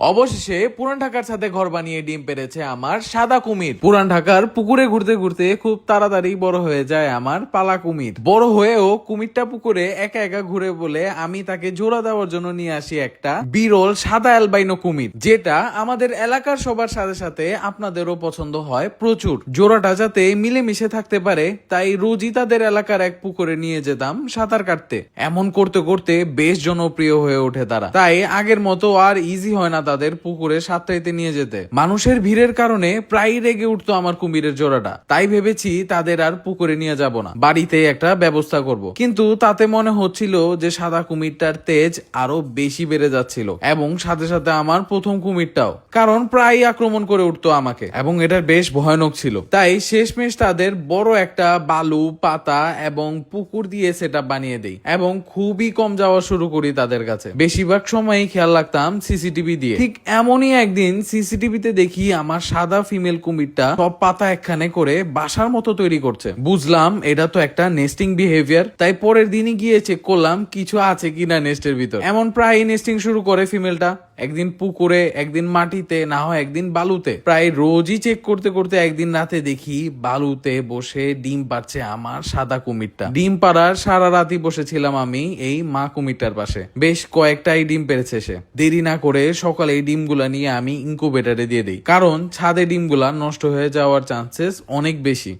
অবশেষে পুরান ঢাকার সাথে ঘর বানিয়ে ডিম পেরেছে আমার সাদা কুমির। পুরান ঢাকার পুকুরে ঘুরতে ঘুরতে খুব তাড়াতাড়ি বড় হয়ে যায় আমার পালা কুমির। বড় হয়েও কুমিরটা পুকুরে একা একা ঘুরে বলে আমি তাকে জোড়া দেওয়ার জন্য নিয়ে আসি একটা বিরল সাদা অ্যালবাইনো কুমির, যেটা আমাদের এলাকার সবার সাথে সাথে আপনাদেরও পছন্দ হয় প্রচুর। জোড়াটা যাতে মিলেমিশে থাকতে পারে, তাই রোজই তাদের এলাকার এক পুকুরে নিয়ে যেতাম সাঁতার কাটতে। এমন করতে করতে বেশ জনপ্রিয় হয়ে ওঠে তারা। তাই আগের মতো আর ইজি হয় না তাদের পুকুরে সাঁতরাইতে নিয়ে যেতে। মানুষের ভিড়ের কারণে প্রায় রেগে উঠতো আমার কুমিরের জোড়াটা। তাই ভেবেছি তাদের আর পুকুরে নিয়ে যাব না। বাড়িতে একটা ব্যবস্থা করব। কিন্তু তাতে মনে হচ্ছিল যে সাদা কুমিরটার তেজ আরও বেশি বেড়ে যাচ্ছিল এবং সাথে সাথে আমার প্রথম কুমিরটাও। কারণ প্রায় আক্রমণ করে উঠতো আমাকে এবং এটা বেশ ভয়ানক ছিল। তাই শেষমেশ তাদের বড় একটা বালু, পাতা এবং পুকুর দিয়ে সেটা বানিয়ে দেই এবং খুবই কম যাওয়া শুরু করি তাদের কাছে। বেশিরভাগ সময়ই খেয়াল রাখতাম সিসিটিভি দিয়ে। ঠিক এমনই একদিন সিসিটিভিতে দেখি আমার সাদা ফিমেল কুমিরটা সব পাতা একখানে করে বাসার মতো তৈরি করছে। বুঝলাম এটা তো একটা নেস্টিং বিহেভিয়ার তাই পরের দিনই গিয়ে চেক করলাম কিছু আছে কিনা নেস্টের ভিতর। এমন প্রায় নেস্টিং শুরু করে ফিমেলটা। একদিন পুকুরে, একদিন মাটিতে, না হয় একদিন বালুতে। প্রায় রোজই চেক করতে করতে একদিন রাতে দেখি বালুতে বসে ডিম পাচ্ছে আমার সাদা কুমিরটা। ডিম পাড়ার সারা রাতই বসেছিলাম আমি এই মা কুমিরটার পাশে। বেশ কয়েকটাই ডিম পেরেছে সে। দেরি না করে সকালে এই ডিমগুলা নিয়ে আমি ইনকুবেটারে দিয়ে দিই। কারণ ছাদে ডিমগুলা নষ্ট হয়ে যাওয়ার চান্সেস অনেক বেশি।